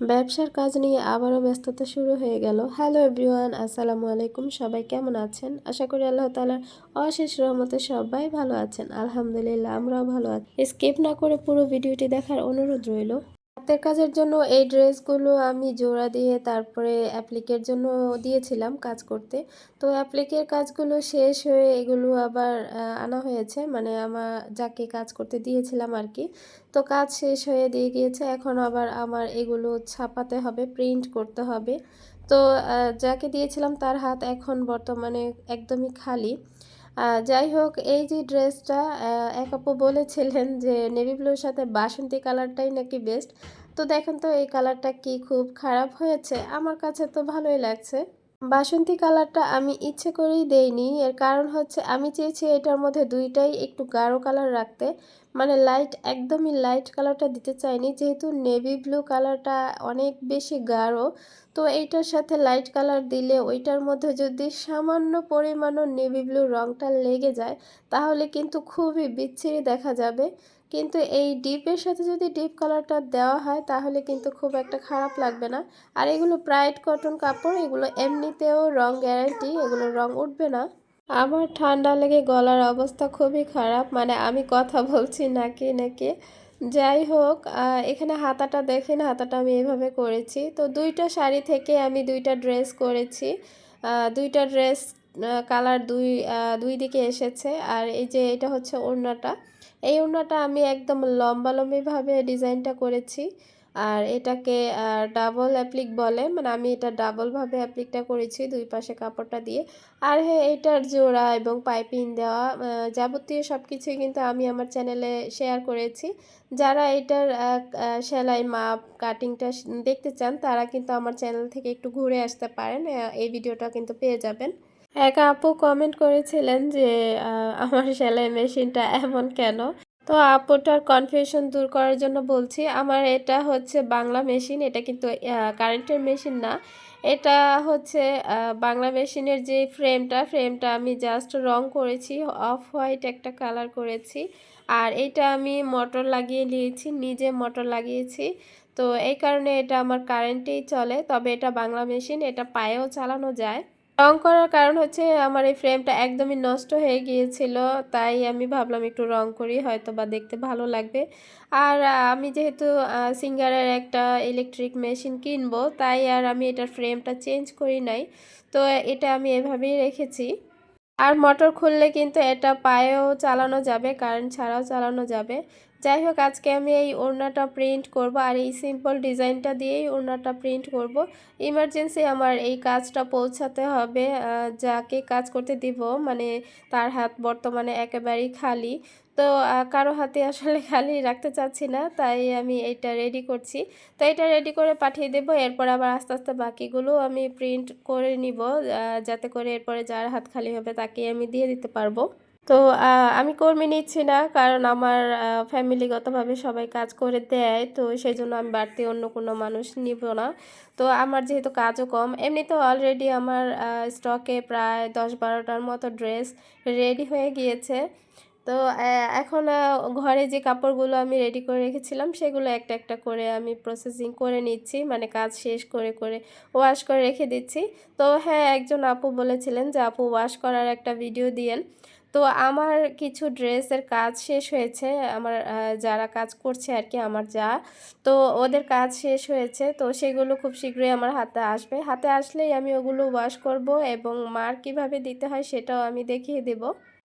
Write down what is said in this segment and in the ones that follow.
ব্যবসার কাজ নিয়ে আবারও ব্যস্ততা শুরু হয়ে গেল। হ্যালো এভরিওয়ান, আসসালামু আলাইকুম। সবাই কেমন আছেন? আশা করি আল্লাহ তালার অশেষ রহমতে সবাই ভালো আছেন। আলহামদুলিল্লাহ, আমরাও ভালো আছি। স্কিপ না করে পুরো ভিডিওটি দেখার অনুরোধ রইল। হাতের কাজের জন্য এই ড্রেসগুলো আমি জোড়া দিয়ে তারপরে অ্যাপ্লিকের জন্য দিয়েছিলাম কাজ করতে। তো অ্যাপ্লিকের কাজগুলো শেষ হয়ে এগুলো আবার আনা হয়েছে। মানে আমার যাকে কাজ করতে দিয়েছিলাম আর কি তো কাজ শেষ হয়ে দিয়ে গিয়েছে। এখন আবার আমার এগুলো ছাপাতে হবে প্রিন্ট করতে হবে। তো যাকে দিয়েছিলাম তার হাত এখন বর্তমানে একদমই খালি। যাই হোক, এই যে ড্রেসটা এক আপু বলেছিলেন যে নেভি ব্লুর সাথে বাসন্তী কালারটাই নাকি বেস্ট তো দেখেন তো, এই কালারটা কি খুব খারাপ হয়েছে? আমার কাছে তো ভালোই লাগছে। বাসন্তী কালারটা আমি ইচ্ছে করেই দেইনি। এর কারণ হচ্ছে, আমি চেয়েছি এটার মধ্যে দুইটাই একটু গাঢ় কালার রাখতে। মানে লাইট একদমই লাইট কালারটা দিতে চাইনি। যেহেতু নেভি ব্লু কালারটা অনেক বেশি গাঢ় তো এইটার সাথে লাইট কালার দিলে ওইটার মধ্যে যদি সামান্য পরিমাণও নেভি ব্লু রঙটা লেগে যায়, তাহলে কিন্তু খুবই বিচ্ছিরি দেখা যাবে। কিন্তু এই ডিপের সাথে যদি ডিপ কালারটা দেওয়া হয়, তাহলে কিন্তু খুব একটা খারাপ লাগবে না। আর এগুলো ব্রাইট কটন কাপড়, এগুলো এমনিতেও রং গ্যারান্টি এগুলো রং উঠবে না। আমার ঠান্ডা লেগে গলার অবস্থা খুবই খারাপ মানে আমি কথা বলছি নাকি নাকি? যাই হোক এখানে হাতাটা দেখেন, হাতাটা আমি এভাবে করেছি। তো দুইটা শাড়ি থেকে আমি দুইটা ড্রেস করেছি। দুইটা ড্রেস কালার দুই দুই দিকে এসেছে। আর এই যে এটা হচ্ছে ওড়নাটা। এই ওড়নাটা আমি একদম লম্বালম্বিভাবে ডিজাইনটা করেছি। আর এটাকে ডাবল অ্যাপ্লিক বলে। মানে আমি এটা ডাবলভাবে অ্যাপ্লিকটা করেছি দুই পাশে কাপড়টা দিয়ে। আর হ্যাঁ এটার জোড়া এবং পাইপিং দেওয়া যাবতীয় সব কিছুই কিন্তু আমি আমার চ্যানেলে শেয়ার করেছি। যারা এটার সেলাই মাপ কাটিংটা দেখতে চান, তারা কিন্তু আমার চ্যানেল থেকে একটু ঘুরে আসতে পারেন। এই ভিডিওটা কিন্তু পেয়ে যাবেন। এক আপু কমেন্ট করেছিলেন যে আমার সেলাই মেশিনটা এমন কেন? তো আপুটার কনফিউশন দূর করার জন্য বলছি, আমার এটা হচ্ছে বাংলা মেশিন এটা কিন্তু কারেন্টের মেশিন না। এটা হচ্ছে বাংলা মেশিনের যে ফ্রেমটা ফ্রেমটা আমি জাস্ট রং করেছি অফ হোয়াইট একটা কালার করেছি। আর এটা আমি মোটর লাগিয়ে নিয়েছি, নিজে মোটর লাগিয়েছি। তো এই কারণে এটা আমার কারেন্টেই চলে, তবে এটা বাংলা মেশিন এটা পায়েও চালানো যায়। রং করার কারণ হচ্ছে আমার এই ফ্রেমটা একদমই নষ্ট হয়ে গিয়েছিল, তাই আমি ভাবলাম একটু রং করি হয়তো বা দেখতে ভালো লাগবে। আর আমি যেহেতু সিঙ্গারের একটা ইলেকট্রিক মেশিন কিনবো, তাই আর আমি এটার ফ্রেমটা চেঞ্জ করি নাই, তো এটা আমি এভাবেই রেখেছি। আর মোটর খুললে কিন্তু এটা পায়েও চালানো যাবে কারেন্ট ছাড়াও চালানো যাবে। যাই হোক, আজকে আমি এই ওড়নাটা প্রিন্ট করব আর এই সিম্পল ডিজাইনটা দিয়েই ওড়নাটা প্রিন্ট করব। ইমার্জেন্সি আমার এই কাজটা পৌঁছাতে হবে যাকে কাজ করতে দিব মানে তার হাত বর্তমানে একেবারেই খালি। তো কারও হাতে আসলে খালি রাখতে চাচ্ছি না, তাই আমি এটা রেডি করছি। তো এটা রেডি করে পাঠিয়ে দেবো, এরপর আবার আস্তে আস্তে বাকিগুলো আমি প্রিন্ট করে নিব যাতে করে এরপরে যার হাত খালি হবে তাকে আমি দিয়ে দিতে পারব। তো আমি কর্মী নিচ্ছি না কারণ আমার ফ্যামিলিগতভাবে সবাই কাজ করে দেয়। তো সেই জন্য আমি বাড়তি অন্য কোনো মানুষ নিব না। তো আমার যেহেতু কাজও কম এমনিতে অলরেডি আমার স্টকে প্রায় দশ বারোটার মতো ড্রেস রেডি হয়ে গিয়েছে। তো এখন ঘরে যে কাপড়গুলো আমি রেডি করে রেখেছিলাম, সেগুলো একটা একটা করে আমি প্রসেসিং করে নিচ্ছি। মানে কাজ শেষ করে করে ওয়াশ করে রেখে দিচ্ছি। তো হ্যাঁ একজন আপু বলেছিলেন যে, আপু ওয়াশ করার একটা ভিডিও দিয়েন। তো আমার কিছু ড্রেসের কাজ শেষ হয়েছে। আমার যারা কাজ করছে আর কি, আমার যা। তো ওদের কাজ শেষ হয়েছে। তো সেগুলো খুব শীঘ্রই আমার হাতে আসবে। হাতে আসলেই আমি ওগুলো ওয়াশ করব এবং মার কীভাবে দিতে হয় সেটাও আমি দেখিয়ে দেব।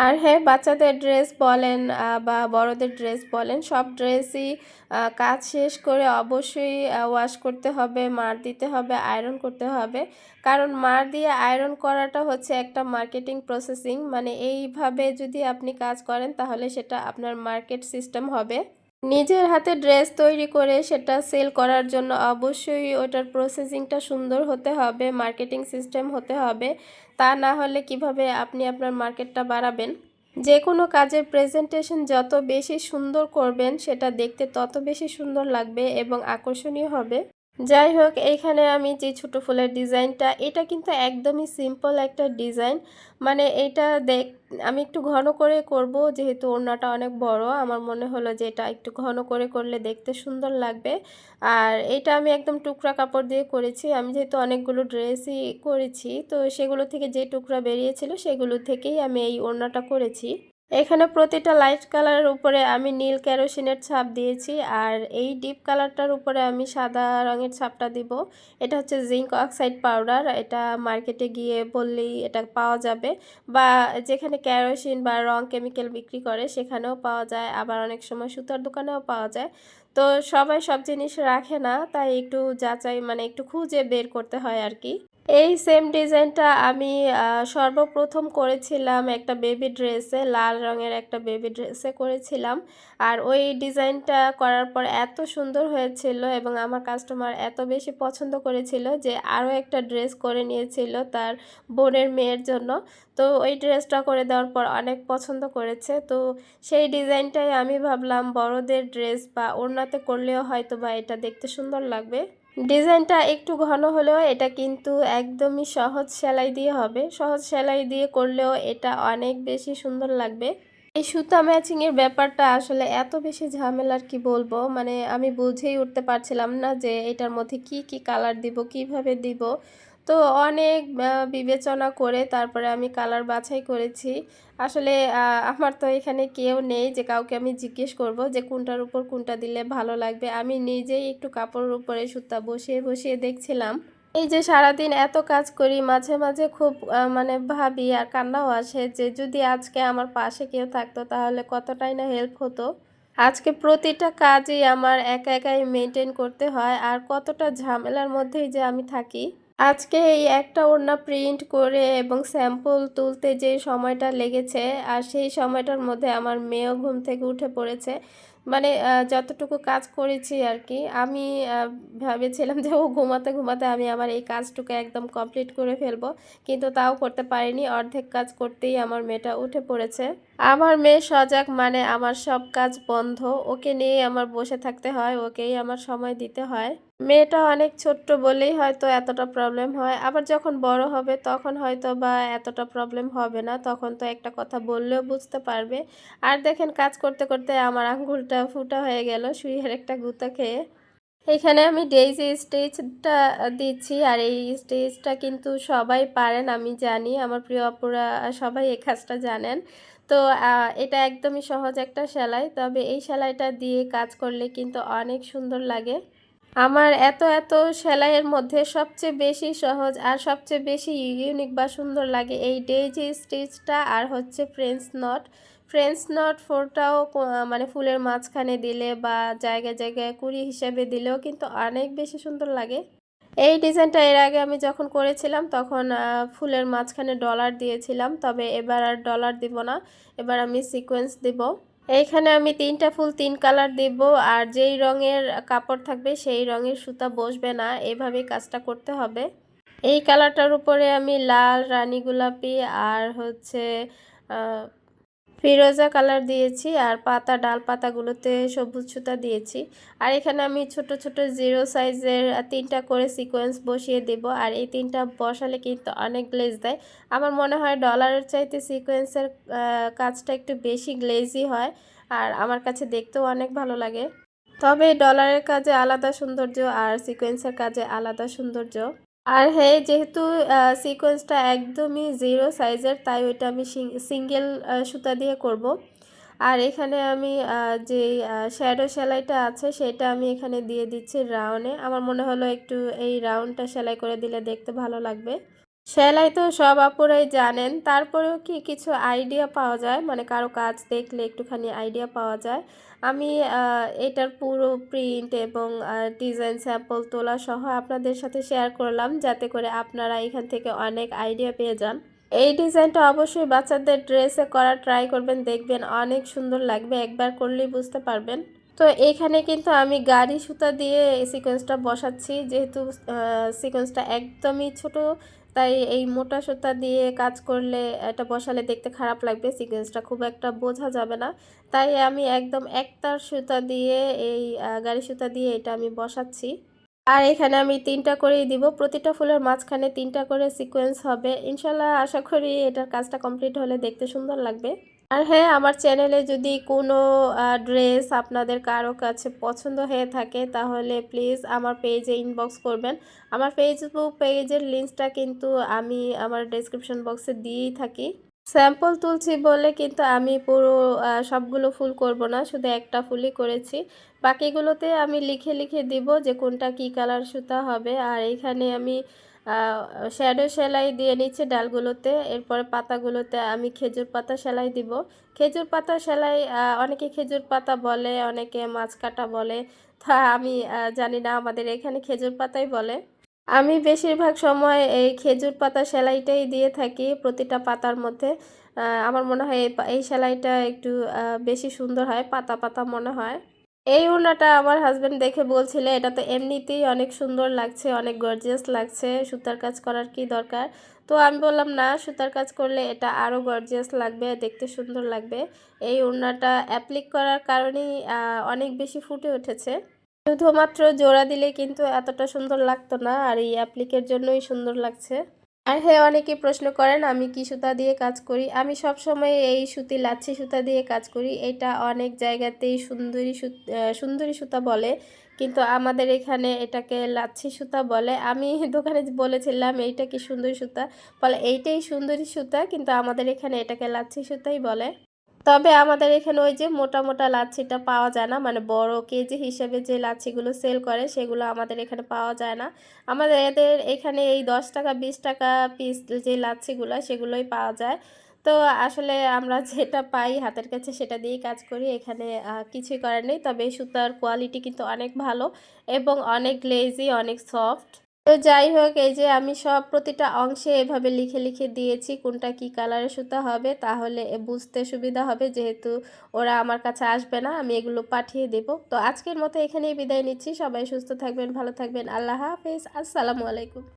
আর হ্যাঁ বাচ্চাদের ড্রেস বলেন বা বড়দের ড্রেস বলেন, সব ড্রেসই কাজ শেষ করে অবশ্যই ওয়াশ করতে হবে, মার দিতে হবে আয়রন করতে হবে। কারণ মার দিয়ে আয়রন করাটা হচ্ছে একটা মার্কেটিং প্রসেসিং মানে এইভাবে যদি আপনি কাজ করেন তাহলে সেটা আপনার মার্কেট সিস্টেম হবে। নিজের হাতে ড্রেস তৈরি করে সেটা সেল করার জন্য অবশ্যই ওটার প্রসেসিংটা সুন্দর হতে হবে, মার্কেটিং সিস্টেম হতে হবে। তা না হলে কীভাবে আপনি আপনার মার্কেটটা বাড়াবেন? যে কোনো কাজের প্রেজেন্টেশন যত বেশি সুন্দর করবেন, সেটা দেখতে তত বেশি সুন্দর লাগবে এবং আকর্ষণীয় হবে। যাই হোক এইখানে আমি যে ছোট ফুলের ডিজাইনটা, এটা কিন্তু একদমই সিম্পল একটা ডিজাইন। মানে এটা দেখ, আমি একটু ঘন করে করব, যেহেতু ওড়নাটা অনেক বড়, আমার মনে হলো যে এটা একটু ঘন করে করলে দেখতে সুন্দর লাগবে। আর এটা আমি একদম টুকরা কাপড় দিয়ে করেছি, আমি যেহেতু অনেকগুলো ড্রেসই করেছি, তো সেগুলো থেকে যে টুকরা বেরিয়েছিল, সেগুলো থেকেই আমি এই ওড়নাটা করেছি। এখানে প্রতিটা লাইট কালারের উপরে আমি নীল ক্যারোসিনের ছাপ দিয়েছি আর এই ডিপ কালারটার উপরে আমি সাদা রঙের ছাপটা দিব। এটা হচ্ছে জিঙ্ক অক্সাইড পাউডার, এটা মার্কেটে গিয়ে বললেই এটা পাওয়া যাবে বা যেখানে ক্যারোসিন বা রং কেমিক্যাল বিক্রি করে সেখানেও পাওয়া যায়, আবার অনেক সময় সুতার দোকানেও পাওয়া যায়। তো সবাই সব জিনিস রাখে না, তাই একটু যাচাই মানে একটু খুঁজে বের করতে হয় আর কি। এই সেম ডিজাইনটা আমি সর্বপ্রথম করেছিলাম একটা বেবি ড্রেসে লাল রঙের একটা বেবি ড্রেসে করেছিলাম। আর ওই ডিজাইনটা করার পর এত সুন্দর হয়েছিল এবং আমার কাস্টমার এত বেশি পছন্দ করেছিল যে আরও একটা ড্রেস করে নিয়েছিল তার বোনের মেয়ের জন্য। তো ওই ড্রেসটা করে দেওয়ার পর অনেক পছন্দ করেছে। তো সেই ডিজাইনটাই আমি ভাবলাম বড়দের ড্রেস বা ওড়নাতে করলেও হয়তো বা এটা দেখতে সুন্দর লাগবে। ডিজাইনটা একটু ঘন হলেও এটা কিন্তু একদমই সহজ সেলাই দিয়ে হবে। সহজ সেলাই দিয়ে করলেও এটা অনেক বেশি সুন্দর লাগবে। এই সুতা ম্যাচিংয়ের ব্যাপারটা আসলে এত বেশি ঝামেলার কি বলব? মানে আমি বুঝেই উঠতে পারছিলাম না যে এটার মধ্যে কি কি কালার দিব, কীভাবে দিব। তো অনেক বিবেচনা করে তারপরে আমি কালার বাছাই করেছি। আসলে আমার তো এখানে কেউ নেই যে কাউকে আমি জিজ্ঞেস করব যে কোনটার উপর কোনটা দিলে ভালো লাগবে। আমি নিজেই একটু কাপড়ের উপরে সুতা বসিয়ে বসিয়ে দেখছিলাম। এই যে সারাদিন এত কাজ করি, মাঝে মাঝে খুব মানে ভাবি আর কান্নাও আসে যে যদি আজকে আমার পাশে কেউ থাকতো তাহলে কতটাই না হেল্প হতো। আজকে প্রতিটা কাজই আমার একা, একাই মেনটেন করতে হয় আর কতটা ঝামেলার মধ্যেই যে আমি থাকি। আজকে এই একটা ওড়না প্রিন্ট করে এবং স্যাম্পল তুলতে যে সময়টা লেগেছে, আর সেই সময়টার মধ্যে আমার মেয়েও ঘুম থেকে উঠে পড়েছে। মানে যতটুকু কাজ করেছি আর কি, আমি ভেবেছিলাম যে ও ঘুমাতে ঘুমাতে আমি আমার এই কাজটুকু একদম কমপ্লিট করে ফেলব, কিন্তু তাও করতে পারিনি। অর্ধেক কাজ করতেই আমার মেয়েটা উঠে পড়েছে। আমার মেয়ে সজাগ মানে আমার সব কাজ বন্ধ। ওকে নিয়ে আমার বসে থাকতে হয়, ওকেই আমার সময় দিতে হয়। মেয়েটা অনেক ছোট্ট বলেই হয়তো এতটা প্রবলেম হয়। আবার যখন বড় হবে, তখন হয়তো বা এতটা প্রবলেম হবে না। তখন তো একটা কথা বললেও বুঝতে পারবে। আর দেখেন, কাজ করতে করতে আমার আঙ্গুলটা ফুটা হয়ে গেল শুয়ের একটা গুঁতা খেয়ে। এখানে আমি ডেইজি স্টেজটা দিচ্ছি, আর এই স্টেজটা কিন্তু সবাই পারেন, আমি জানি। আমার প্রিয় অপুরা সবাই এই কাজটা জানেন। তো এটা একদমই সহজ একটা সেলাই। তবে এই সেলাইটা দিয়ে কাজ করলে কিন্তু অনেক সুন্দর লাগে। আমার এত এত সেলাইয়ের মধ্যে সবচেয়ে বেশি সহজ আর সবচেয়ে বেশি ইউনিক বা সুন্দর লাগে এই ডেইজি স্টিচটা আর হচ্ছে ফ্রেঞ্চ নট। ফ্রেঞ্চ নট ফোরটাও মানে ফুলের মাঝখানে দিলে বা জায়গায় জায়গায় কুড়ি হিসেবে দিলেও কিন্তু অনেক বেশি সুন্দর লাগে। এই ডিজাইনটা এর আগে আমি যখন করেছিলাম তখন ফুলের মাঝখানে ডলার দিয়েছিলাম, তবে এবার আর ডলার দিব না, এবার আমি সিকোয়েন্স দিব। এইখানে আমি তিনটা ফুল, তিন কালার দিব, আর যেই রঙের কাপড় থাকবে সেই রঙের সুতা বসবে না এভাবে কাজটা করতে হবে। এই কালারটার উপরে আমি লাল, রানী গোলাপি, আর হচ্ছে ফিরোজা কালার দিয়েছি আর পাতা, ডাল পাতাগুলোতে সবুজ সুতা দিয়েছি। আর এখানে আমি ছোট ছোট জিরো সাইজের তিনটা করে সিকোয়েন্স বসিয়ে দেব। আর এই তিনটা বসালে কিন্তু অনেক গ্লেজ দেয়। আমার মনে হয় ডলারের চাইতে সিকোয়েন্সের কাজটা একটু বেশি গ্লেজি হয়। আর আমার কাছে দেখতেও অনেক ভালো লাগে। তবে ডলারের কাজে আলাদা সৌন্দর্য আর সিকোয়েন্সের কাজে আলাদা সৌন্দর্য। আর হ্যাঁ যেহেতু সিকোয়েন্সটা একদমই জিরো সাইজের তাই ওইটা আমি সিঙ্গেল সুতা দিয়ে করব। আর এখানে আমি যে শ্যাডো সেলাইটা আছে, সেটা আমি এখানে দিয়ে দিচ্ছি রাউন্ডে আমার মনে হলো একটু এই রাউন্ডটা সেলাই করে দিলে দেখতে ভালো লাগবে সেলাই তো সব আপুরাই জানেন। তারপরেও কি কিছু আইডিয়া পাওয়া যায়? মানে কারও কাজ দেখলে একটুখানি আইডিয়া পাওয়া যায়। আমি এটার পুরো প্রিন্ট এবং ডিজাইন স্যাম্পল তোলা সহ আপনাদের সাথে শেয়ার করলাম যাতে করে আপনারা এখান থেকে অনেক আইডিয়া পেয়ে যান। এই ডিজাইনটা অবশ্যই বাচ্চাদের ড্রেসে করা ট্রাই করবেন, দেখবেন অনেক সুন্দর লাগবে, একবার করলেই বুঝতে পারবেন। তো এখানে কিন্তু আমি গাড়ি সুতা দিয়ে সিকোয়েন্সটা বসাচ্ছি। যেহেতু সিকোয়েন্সটা একদমই ছোট তাই এই মোটা সুতা দিয়ে কাজ করলে এটা বসালে দেখতে খারাপ লাগবে সিকোয়েন্সটা খুব একটা বোঝা যাবে না। তাই আমি একদম একতার সুতা দিয়ে এই গাড়ি সুতা দিয়ে এটা আমি বসাচ্ছি। আর এখানে আমি তিনটা করেই দিব, প্রতিটা ফুলের মাঝখানে তিনটা করে সিকোয়েন্স হবে। ইনশাল্লাহ আশা করি এটার কাজটা কমপ্লিট হলে দেখতে সুন্দর লাগবে। আর হ্যাঁ আমার চ্যানেলে যদি কোনো ড্রেস আপনাদের কারও কাছে পছন্দ হয়ে থাকে, তাহলে প্লিজ আমার পেজে ইনবক্স করবেন। আমার ফেসবুক পেজের লিঙ্কটা কিন্তু আমি আমার ডেসক্রিপশন বক্সে দিয়েই থাকি। স্যাম্পল তুলছি বলে কিন্তু আমি পুরো সবগুলো ফুল করব না, শুধু একটা ফুলই করেছি। বাকিগুলোতে আমি লিখে লিখে দিব যে কোনটা কি কালার সুতা হবে। আর এখানে আমি শ্যাডো সেলাই দিয়ে নিচ্ছে ডালগুলোতে। এরপরে পাতাগুলোতে আমি খেজুর পাতা সেলাই দিব। খেজুর পাতা সেলাই অনেকে খেজুর পাতা বলে, অনেকে মাছ কাটা বলে। তা আমি জানি না আমাদের এখানে খেজুর পাতাই বলে। আমি বেশিরভাগ সময় এই খেজুর পাতা সেলাইটাই দিয়ে থাকি প্রতিটা পাতার মধ্যে। আমার মনে হয় এই সেলাইটা একটু বেশি সুন্দর হয়, পাতা পাতা মনে হয়। এই ওড়নাটা আমার হাজব্যান্ড দেখে বলছিল, এটা তো এমনিতেই অনেক সুন্দর লাগছে, অনেক গর্জিয়াস লাগছে, সুতার কাজ করার কি দরকার? তো আমি বললাম, না, সুতার কাজ করলে এটা আরও গর্জিয়াস লাগবে, দেখতে সুন্দর লাগবে। এই ওড়নাটা অ্যাপ্লিক করার কারণেই অনেক বেশি ফুটে উঠেছে। শুধুমাত্র জোড়া দিলে কিন্তু এতটা সুন্দর লাগতো না, আর এই অ্যাপ্লিকের জন্যই সুন্দর লাগছে। আর হ্যাঁ অনেকে প্রশ্ন করেন, আমি কি সুতা দিয়ে কাজ করি? আমি সব সময় এই সুতি, লাচ্ছি সুতা দিয়ে কাজ করি। এটা অনেক জায়গাতেই সুন্দরী সুন্দরী সুতা বলে। কিন্তু আমাদের এখানে এটাকে লাচ্ছি সুতা বলে। আমি দোকানে বলেছিলাম, এইটা কি সুন্দরী সুতা? বলে, এইটাই সুন্দরী সুতা। কিন্তু আমাদের এখানে এটাকে লাচ্ছি সুতাই বলে। তবে আমাদের এখানে ওই যে মোটা মোটা লাচ্ছিটা পাওয়া যায় না। মানে বড় কেজি হিসেবে যে লাচ্ছিগুলো সেল করে সেগুলো আমাদের এখানে পাওয়া যায় না। আমাদের এদের এখানে এই দশ টাকা, বিশ টাকা পিস যে লাচ্ছিগুলো সেগুলোই পাওয়া যায়। তো আসলে আমরা যেটা পাই হাতের কাছে সেটা দিয়েই কাজ করি। এখানে কিছুই করার নেই। তবে সুতার কোয়ালিটি কিন্তু অনেক ভালো এবং অনেক গ্লেজি অনেক সফট তো যাই হোক, এই যে আমি সব প্রতিটা অংশে এভাবে লিখে লিখে দিয়েছি কোনটা কি কালারে সুতা হবে, তাহলে বুঝতে সুবিধা হবে। যেহেতু ওরা আমার কাছে আসবে না, আমি এগুলো পাঠিয়ে দেব। তো আজকের মতো এখানেই বিদায় নিচ্ছি। সবাই সুস্থ থাকবেন, ভালো থাকবেন। আল্লাহ হাফেজ। আসসালামু আলাইকুম।